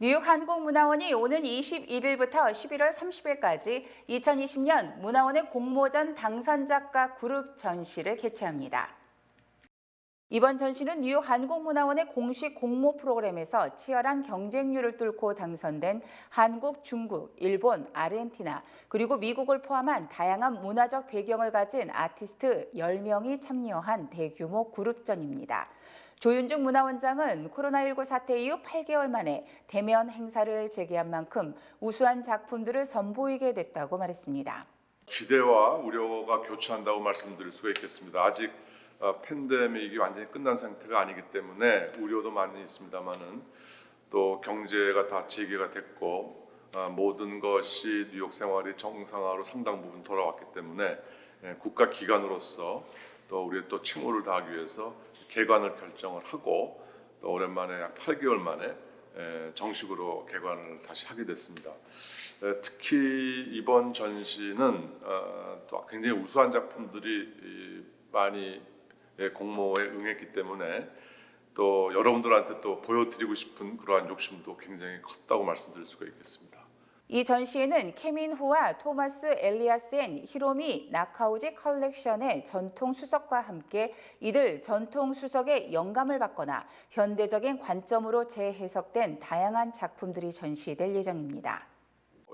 뉴욕 한국문화원이 오는 21일부터 11월 30일까지 2020년 문화원의 공모전 당선작가 그룹 전시를 개최합니다. 이번 전시는 뉴욕 한국문화원의 공식 공모 프로그램에서 치열한 경쟁률을 뚫고 당선된 한국, 중국, 일본, 아르헨티나 그리고 미국을 포함한 다양한 문화적 배경을 가진 아티스트 10명이 참여한 대규모 그룹전입니다. 조윤중 문화원장은 코로나19 사태 이후 8개월 만에 대면 행사를 재개한 만큼 우수한 작품들을 선보이게 됐다고 말했습니다. 기대와 우려가 교차한다고 말씀드릴 수가 있겠습니다. 아직 어, 팬데믹이 완전히 끝난 상태가 아니기 때문에 우려도 많이 있습니다만은 또 경제가 다 재개가 됐고 어, 모든 것이 뉴욕 생활이 정상화로 상당 부분 돌아왔기 때문에 예, 국가 기관으로서 또 우리의 또 책무를 다하기 위해서 개관을 결정을 하고 또 오랜만에 약 8개월 만에 에, 정식으로 개관을 다시 하게 됐습니다. 에, 특히 이번 전시는 어, 또 굉장히 우수한 작품들이 이, 많이 예, 공모에 응했기 때문에 또 여러분들한테 또 보여드리고 싶은 그러한 욕심도 굉장히 컸다고 말씀드릴 수가 있겠습니다. 이 전시회는 케민후와 토마스 엘리아스 앤 히로미 나카우지 컬렉션의 전통 수석과 함께 이들 전통 수석의 영감을 받거나 현대적인 관점으로 재해석된 다양한 작품들이 전시될 예정입니다.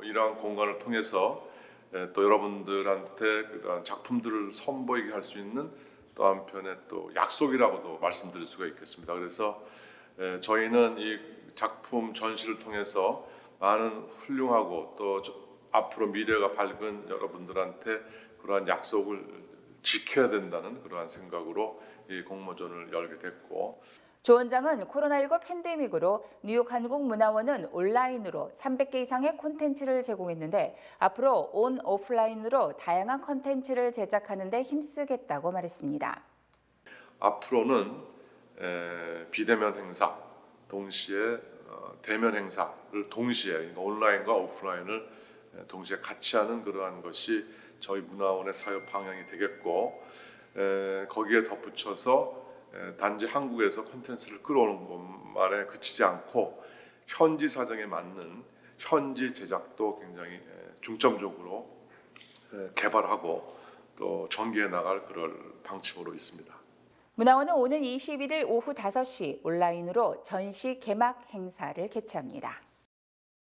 이러한 공간을 통해서 에, 또 여러분들한테 작품들을 선보이게 할 수 있는 또 한편에 또 약속이라고도 말씀드릴 수가 있겠습니다. 그래서 에, 저희는 이 작품 전시를 통해서 많은 훌륭하고 또 저- 앞으로 미래가 밝은 여러분들한테 그러한 약속을 지켜야 된다는 그러한 생각으로 이 공모전을 열게 됐고 조 원장은 코로나19 팬데믹으로 뉴욕 한국문화원은 온라인으로 300개 이상의 콘텐츠를 제공했는데 앞으로 온 오프라인으로 다양한 콘텐츠를 제작하는 데 힘쓰겠다고 말했습니다. 앞으로는 에, 비대면 행사 동시에 어, 대면 행사를 동시에 그러니까 온라인과 오프라인을 에, 동시에 같이 하는 그러한 것이 저희 문화원의 사업 방향이 되겠고 에, 거기에 덧붙여서 에, 단지 한국에서 콘텐츠를 끌어오는 것만에 그치지 않고 현지 사정에 맞는 현지 제작도 굉장히 에, 중점적으로 에, 개발하고 또 전개해 나갈 그럴 방침으로 있습니다. 문화원은 오는 21일 오후 5시 온라인으로 전시 개막 행사를 개최합니다.